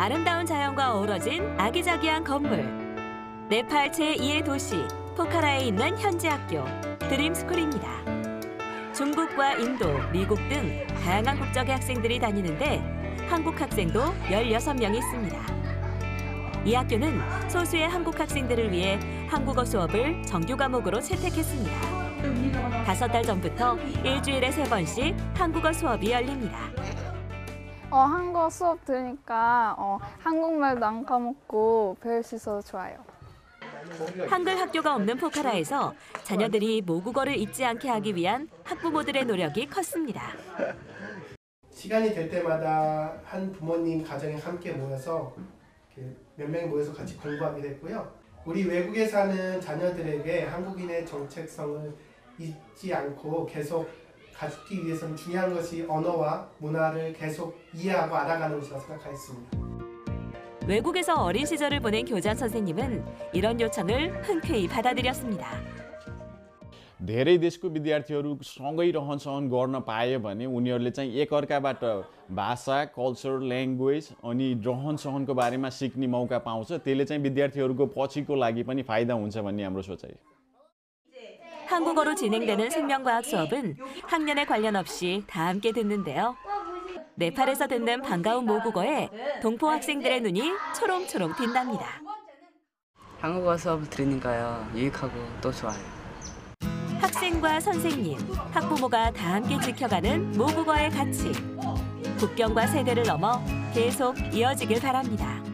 아름다운 자연과 어우러진 아기자기한 건물. 네팔 제2의 도시 포카라에 있는 현지 학교 드림스쿨입니다. 중국과 인도, 미국 등 다양한 국적의 학생들이 다니는데 한국 학생도 16명이 있습니다. 이 학교는 소수의 한국 학생들을 위해 한국어 수업을 정규 과목으로 채택했습니다. 다섯 달 전부터 일주일에 세 번씩 한국어 수업이 열립니다. 어, 한국어 수업 들으니까 어, 한국말도 안 까먹고 배울 수 있어서 좋아요. 한글 학교가 없는 포카라에서 자녀들이 모국어를 잊지 않게 하기 위한 학부모들의 노력이 컸습니다. 시간이 될 때마다 한 부모님 가정이 함께 모여서 몇 명이 모여서 같이 공부하게 됐고요. 우리 외국에 사는 자녀들에게 한국인의 정체성을 잊지 않고 계속 가축기 위해서는 중요한 것이 언어와 문화를 계속 이해하고 알아가는 것이라고 생각하였습니다. 외국에서 어린 시절을 보낸 교장 선생님은 이런 요청을 흔쾌히 받아들였습니다. धेरै देशको विद्यार्थीहरू सँगै रहनसहन गर्न पायो भने उनीहरूले चाहिँ एकअर्काबाट भाषा कल्चर ल्याङ्ग्वेज अनि रहनसहनको बारेमा सिक्ने मौका पाउँछ त्यसले चाहिँ विद्यार्थीहरूको पछिको लागि पनि फाइदा हुन्छ भन्ने हाम्रो सोचाइ 한국어로 진행되는 생명과학 수업은 학년에 관련 없이 다 함께 듣는데요. 네팔에서 듣는 반가운 모국어에 동포 학생들의 눈이 초롱초롱 빛납니다. 한국어 수업 들으니까요 유익하고 또 좋아요. 학생과 선생님, 학부모가 다 함께 지켜가는 모국어의 가치. 국경과 세대를 넘어 계속 이어지길 바랍니다.